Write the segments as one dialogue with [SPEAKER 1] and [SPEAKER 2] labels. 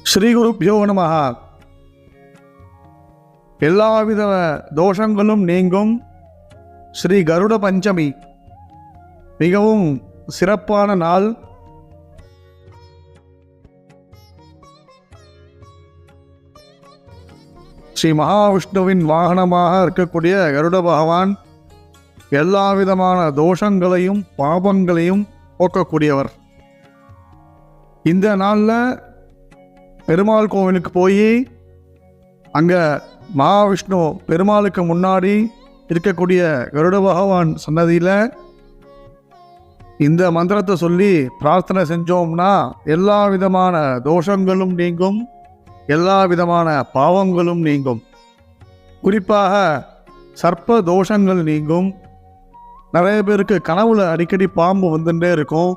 [SPEAKER 1] ஸ்ரீ குருப்பியோ நமஹ எல்லாவித தோஷங்களும் நீங்கும் ஸ்ரீ கருட பஞ்சமி. மிகவும் சிறப்பான நாள். ஸ்ரீ மகாவிஷ்ணுவின் வாகனமாக இருக்கக்கூடிய கருட பகவான் எல்லா விதமான தோஷங்களையும் பாபங்களையும் போக்கக்கூடியவர். இந்த நாளில் பெருமாள் கோவிலுக்கு போய் அங்கே மகாவிஷ்ணு பெருமாளுக்கு முன்னாடி இருக்கக்கூடிய கருட பகவான் சன்னதியில் இந்த மந்திரத்தை சொல்லி பிரார்த்தனை செஞ்சோம்னா எல்லா விதமான தோஷங்களும் நீங்கும் எல்லா விதமான பாவங்களும் நீங்கும். குறிப்பாக சர்ப்ப தோஷங்கள் நீங்கும். நிறைய பேருக்கு கனவுல அடிக்கடி பாம்பு வந்துட்டே இருக்கும்.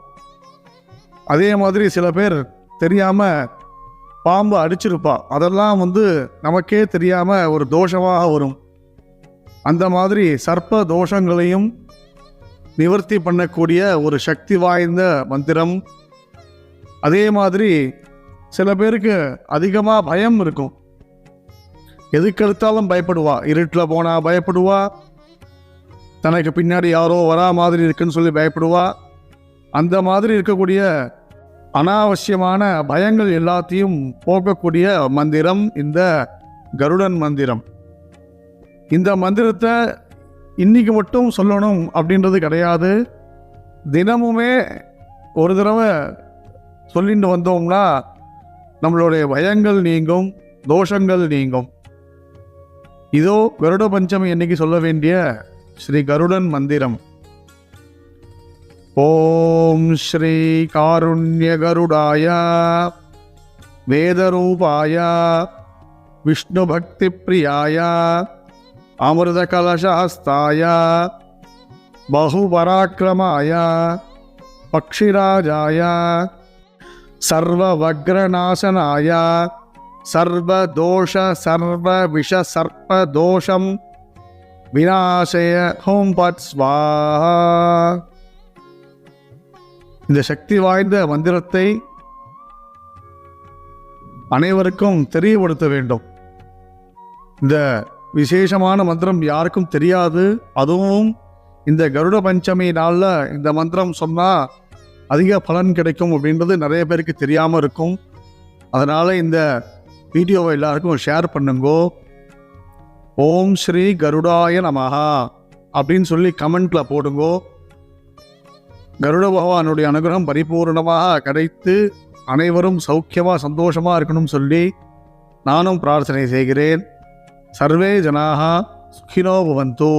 [SPEAKER 1] அதே மாதிரி சில பேர் தெரியாமல் பாம்பு அடிச்சிருப்பா. அதெல்லாம் வந்து நமக்கே தெரியாமல் ஒரு தோஷமாக வரும். அந்த மாதிரி சர்ப்ப தோஷங்களையும் நிவர்த்தி பண்ணக்கூடிய ஒரு சக்தி வாய்ந்த மந்திரம். அதே மாதிரி சில பேருக்கு அதிகமாக பயம் இருக்கும். எதுக்கெடுத்தாலும் பயப்படுவா? இருட்டில் போனால் பயப்படுவா? தனக்கு பின்னாடி யாரோ வரா மாதிரி இருக்குன்னு சொல்லி பயப்படுவா? அந்த மாதிரி இருக்கக்கூடிய அனாவசியமான பயங்கள் எல்லாத்தையும் போக்கக்கூடிய மந்திரம் இந்த கருடன் மந்திரம். இந்த மந்திரத்தை இன்னைக்கு மட்டும் சொல்லணும் அப்படின்றது கிடையாது. தினமுமே ஒரு தடவை சொல்லிட்டு வந்தோம்னா நம்மளுடைய பயங்கள் நீங்கும் தோஷங்கள் நீங்கும். இதோ கருட பஞ்சமி என்னைக்கு சொல்ல வேண்டிய ஸ்ரீ கருடன் மந்திரம். ஓம் ஸ்ரீ காருண்ய கருடாய வேதரூபாய விஷ்ணு பக்தி பிரியாய அமிர்த கலசஹஸ்தாய பகுபராக்கிரமாய பக்ஷிராஜாய சர்வவக்ரநாசனாய சர்வதோஷ சர்வ விஷ சர்ப்பதோஷம் விநாசய ஹோம் பட் ஸ்வாஹா. இந்த சக்தி வாய்ந்த மந்திரத்தை அனைவருக்கும் தெரியப்படுத்த வேண்டும். இந்த விசேஷமான மந்திரம் யாருக்கும் தெரியாது. அதுவும் இந்த கருட பஞ்சமி நாளில் இந்த மந்திரம் சொன்னால் அதிக பலன் கிடைக்கும் அப்படின்றது நிறைய பேருக்கு தெரியாமல் இருக்கும். அதனால் இந்த வீடியோவை எல்லாருக்கும் ஷேர் பண்ணுங்கோ. ஓம் ஸ்ரீ கருடாய நமஹா அப்படின்னு சொல்லி கமெண்ட்டில் போடுங்கோ. கருட பகவானுடைய அனுகிரகம் பரிபூர்ணமாக கிடைத்து அனைவரும் சௌக்கியமாக சந்தோஷமாக இருக்கணும்னு சொல்லி நானும் பிரார்த்தனை செய்கிறேன். சர்வே ஜனாக சுகினோ பவந்தோ.